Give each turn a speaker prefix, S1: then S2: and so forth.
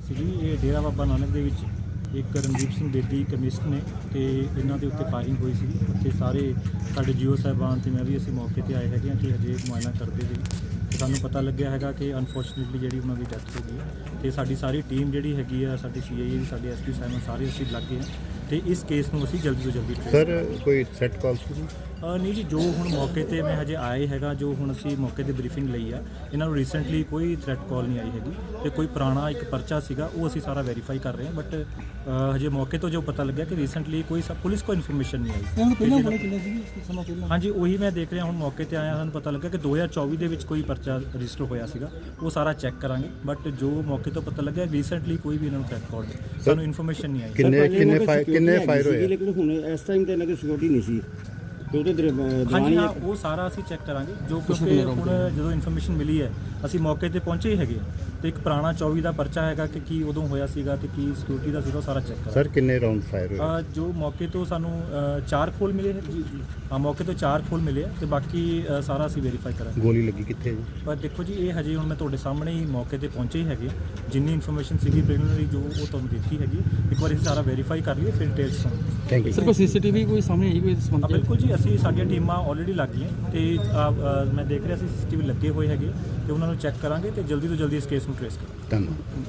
S1: ਸੀਗੀ, ਇਹ ਡੇਰਾ ਬਾਬਾ ਨਾਨਕ ਦੇ ਵਿੱਚ ਇੱਕ ਰਣਦੀਪ ਸਿੰਘ ਬੇਦੀ ਕਮਿਸ਼ਨ ਨੇ ਤੇ ਇਹਨਾਂ ਦੇ ਉੱਤੇ ਫਾਇਰਿੰਗ ਹੋਈ ਸੀ ਉੱਥੇ ਸਾਰੇ ਸਾਡੇ ਜੀਓ ਸਾਹਿਬਾਨ ਤੇ ਮੈਂ ਵੀ ਅਸੀਂ ਮੌਕੇ ਤੇ ਆਏ ਹੈਗੇ ਹਾਂ ਕਿ ਹਜੇ ਮੁਆਇਨਾ ਕਰਦੇ ਸੀ ਸਾਨੂੰ ਪਤਾ ਲੱਗਿਆ ਹੈਗਾ ਕਿ ਅਨਫੋਰਚੂਨੇਟਲੀ ਜਿਹੜੀ ਉਹਨਾਂ ਦੀ ਡੈਥ ਹੋ ਗਈ ਹੈ ਤੇ ਸਾਡੀ ਸਾਰੀ ਟੀਮ ਜਿਹੜੀ ਹੈਗੀ ਆ ਸਾਡੀ ਸੀਆਈਏ ਦੀ ਸਾਡੇ ਐਸਪੀ ਸਾਹਿਬਾਨ ਸਾਰੇ ਅਸੀਂ ਲੱਗੇ ਹਾਂ ਤੇ ਇਸ ਕੇਸ ਨੂੰ ਅਸੀਂ ਜਲਦੀ ਤੋਂ ਜਲਦੀ trace
S2: ਸਰ ਕੋਈ ਸੈਟ ਕਾਲ ਸੀ
S1: ਅ, ਨਹੀਂ ਜੀ ਜੋ ਹੁਣ ਮੌਕੇ ਤੇ ਮੈਂ ਹਜੇ ਆਏ ਹੈਗਾ ਜੋ ਹੁਣ ਅਸੀਂ ਮੌਕੇ ਤੇ ਬਰੀਫਿੰਗ ਲਈ ਆ ਇਹਨਾਂ ਨੂੰ ਰੀਸੈਂਟਲੀ ਕੋਈ ਥ੍ਰੈਟ ਕਾਲ ਨਹੀਂ ਆਈ ਹੈਗੀ ਤੇ ਕੋਈ ਪੁਰਾਣਾ ਇੱਕ ਪਰਚਾ ਸੀਗਾ ਉਹ ਅਸੀਂ ਸਾਰਾ ਵੈਰੀਫਾਈ ਕਰ ਰਹੇ ਹਾਂ ਬਟ ਹਜੇ ਮੌਕੇ ਤੋਂ ਜੋ ਪਤਾ ਲੱਗਿਆ ਕਿ ਰੀਸੈਂਟਲੀ ਕੋਈ ਸਭ ਪੁਲਿਸ ਕੋ ਇਨਫੋਰਮੇਸ਼ਨ ਨਹੀਂ ਆਈ।
S3: ਇਹਨਾਂ ਪਹਿਲਾਂ ਬੜੇ ਕਿੰਨੇ ਸੀ ਸਮਾਂ ਪਹਿਲਾਂ?
S1: ਹਾਂਜੀ ਉਹੀ ਮੈਂ ਦੇਖ ਰਿਹਾ ਹੁਣ ਮੌਕੇ ਤੇ ਆਇਆ ਸਾਨੂੰ ਪਤਾ ਲੱਗਾ ਕਿ 2024 ਦੇ ਵਿੱਚ ਕੋਈ ਪਰਚਾ ਰਜਿਸਟਰ ਹੋਇਆ ਸੀਗਾ ਉਹ ਸਾਰਾ ਚੈੱਕ ਕਰਾਂਗੇ ਬਟ ਜੋ ਮੌਕੇ ਤੋਂ ਪਤਾ ਲੱਗਿਆ ਰੀਸੈਂਟਲੀ ਕੋਈ ਵੀ ਇਹਨਾਂ ਨੂੰ ਥ੍ਰੈਟ ਕਾਲ ਸਾਨੂੰ ਇਨਫੋਰਮੇਸ਼ਨ ਨਹੀਂ ਆਈ।
S2: ਕਿੰਨੇ ਕਿੰਨੇ ਫਾਇਰ ਕਿੰਨੇ ਫਾਇਰ ਹੋਏ?
S4: ਲੇਕਿਨ ਹੁਣ ਇਸ ਟਾਈਮ ਤੇ ਇਹਨਾਂ ਦੀ ਸਿਕਿਉਰਿਟੀ ਨਹੀਂ ਸੀ। ਤੇ ਉਹਦੇ ਦਰ-
S1: ਹਾਂਜੀ ਹਾਂ ਉਹ ਸਾਰਾ ਅਸੀਂ ਚੈੱਕ ਕਰਾਂਗੇ ਜੋ ਕਿਉਂਕਿ ਹੁਣ ਜਦੋਂ ਇਨਫੋਰਮੇਸ਼ਨ ਮਿਲੀ ਹੈ ਅਸੀਂ ਮੌਕੇ ਤੇ ਪਹੁੰਚੇ ਹੀ ਹੈਗੇ ਹਾਂ। ਤੇ ਇੱਕ ਪੁਰਾਣਾ 24 ਦਾ ਪਰਚਾ ਹੈਗਾ ਕਿ ਕੀ ਉਦੋਂ ਹੋਇਆ ਸੀਗਾ ਤੇ ਕੀ ਸਿਕਿਉਰਿਟੀ ਦਾ ਸੀਗਾ ਉਹ ਸਾਰਾ ਚੈੱਕ ਕਰਾਂਗੇ।
S2: ਸਰ ਕਿੰਨੇ ਰਾਉਂਡ ਫਾਇਰ ਹੋਏ?
S1: ਅ, ਜੋ ਮੌਕੇ ਤੋਂ ਸਾਨੂੰ ਅ, ਚਾਰ ਖੋਲ ਮਿਲੇ ਨੇ। ਜੀ ਜੀ। ਹਾਂ ਮੌਕੇ ਤੋਂ ਚਾਰ ਖੋਲ ਮਿਲੇ ਆ ਤੇ ਬਾਕੀ ਅ, ਸਾਰਾ ਅਸੀਂ ਵੈਰੀਫਾਈ ਕਰਾਂਗੇ।
S2: ਗੋਲੀ ਲੱਗੀ ਕਿੱਥੇ ਜੀ?
S1: ਪਰ ਦੇਖੋ ਜੀ ਇਹ ਹਜੇ ਹੁਣ ਮੈਂ ਤੁਹਾਡੇ ਸਾਹਮਣੇ ਹੀ ਮੌਕੇ ਤੇ ਪਹੁੰਚੇ ਹੀ ਹੈਗੇ ਜਿੰਨੀ ਇਨਫੋਰਮੇਸ਼ਨ ਸੀਗੀ ਪ੍ਰੀਲਿਮਿਨਰੀ ਜੋ ਉਹ ਤੁਹਾਨੂੰ ਦਿੱਤੀ ਹੈਗੀ ਇੱਕ ਵਾਰ ਅਸੀਂ ਸਾਰਾ ਵੈਰੀਫਾਈ ਕਰ ਲਈਏ ਫਿਰ ਡਿਟੇਲਸ ਤੁਹਾਨੂੰ
S2: ਥੈਂਕ ਯੂ
S3: ਸਰ ਕੋਈ ਸੀਸੀਟੀਵੀ ਕੋਈ ਸਾਹਮਣੇ ਆਈ ਕੋਈ
S1: ਹਾਂ
S3: ਸੰਬੰਧ
S1: ਬਿਲਕੁਲ ਜੀ ਅਸੀਂ ਸਾਡੀਆਂ ਟੀਮਾਂ ਆਲਰੇਡੀ ਲੱਗ ਗਈਆਂ ਤੇ ਅ, ਮੈਂ ਦੇਖ ਰਿਹਾ ਸੀ ਸੀਸੀਟੀਵੀ ਲੱਗੇ ਹੋਏ ਹੈਗੇ ਤੇ ਉਹਨਾਂ ਨੂੰ ਚੈੱਕ ਕਰਾਂਗੇ ਤੇ ਜਲਦੀ ਤੋਂ ਜਲਦੀ ਇਸ ਕੇਸ ਨੂੰ ਟ੍ਰੇਸ ਕਰਾਂਗੇ।
S2: ਧੰਨਵਾਦ।